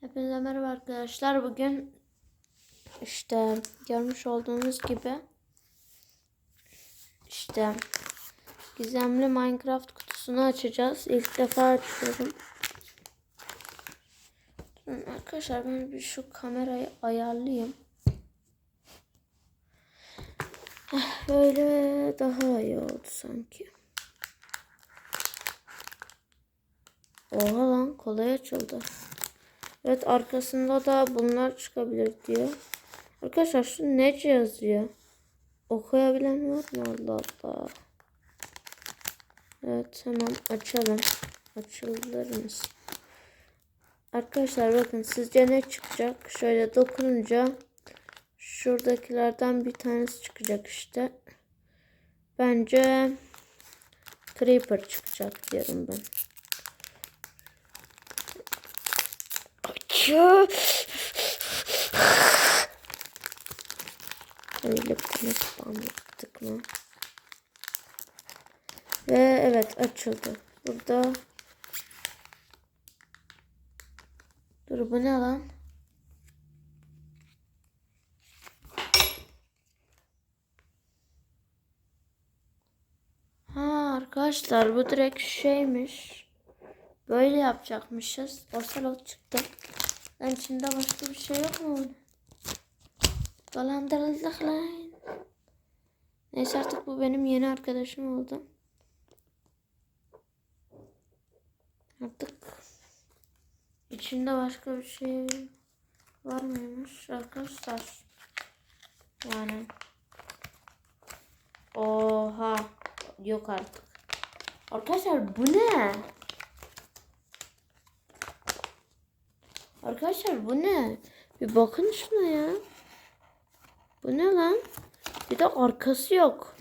Hepinize merhaba arkadaşlar. Bugün işte görmüş olduğunuz gibi işte gizemli Minecraft kutusunu açacağız. İlk defa açıyorum. Durun Arkadaşlar ben bir şu kamerayı ayarlayayım. Heh, Böyle daha iyi oldu sanki. Oha lan kolay açıldı. Evet arkasında da bunlar çıkabilir diyor. Arkadaşlar şu ne yazıyor? Okuyabilen var mı? Allah Allah. Evet hemen açalım. Açılır? Arkadaşlar bakın sizce ne çıkacak? Şöyle dokununca şuradakilerden bir tanesi çıkacak işte. Bence Creeper çıkacak diyorum ben. Açı. Öyle bunu spam yaptık mı? Ve evet açıldı. Burada Dur bu ne lan? Ha arkadaşlar bu direkt şeymiş. Böyle yapacakmışız. Ocelot çıktı. Lan içinde başka bir şey yok mu? Dolandırıldık lan. Neyse artık bu benim yeni arkadaşım oldu. Artık içinde başka bir şey var mıymış arkadaşlar? Yani Oha yok artık. Arkadaşlar bu ne? Arkadaşlar bu ne? Bir bakın şuna ya. Bu ne lan? Bir de arkası yok.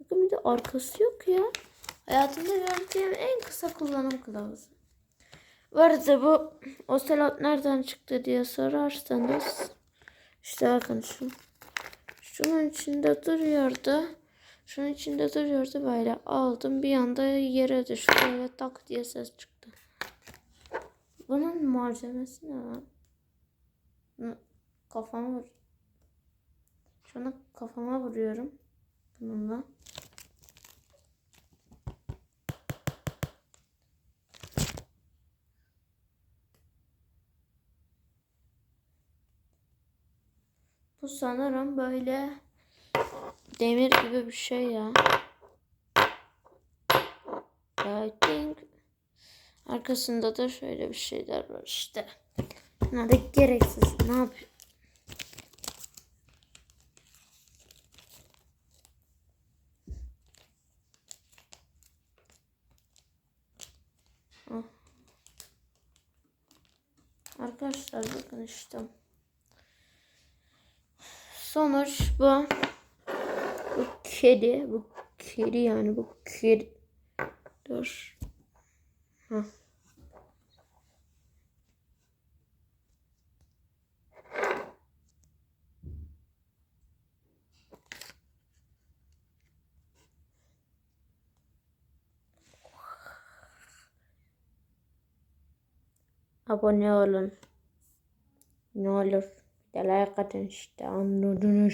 Bakın bir de arkası yok ya. Hayatımda gördüğüm en kısa kullanım kılavuzu. Bu arada bu ocelot nereden çıktı diye sorarsanız işte bakın şu. Şunun içinde duruyordu. Şunun içinde duruyordu böyle aldım bir anda yere düştü ve tak diye ses çıktı. Bunun malzemesi ne lan? Kafama vur. Şunu kafama vuruyorum. Bununla. Bu sanırım böyle demir gibi bir şey ya. I think arkasında da şöyle bir şeyler var işte. Bunlar da gereksiz. Ne yapıyor? Ah. Arkadaşlar bakın işte. Sonuç bu. Bu kedi. Bu kedi yani bu kedi. Dur. Hah. Abone olun. Ne olur. Bir de işte anladınız.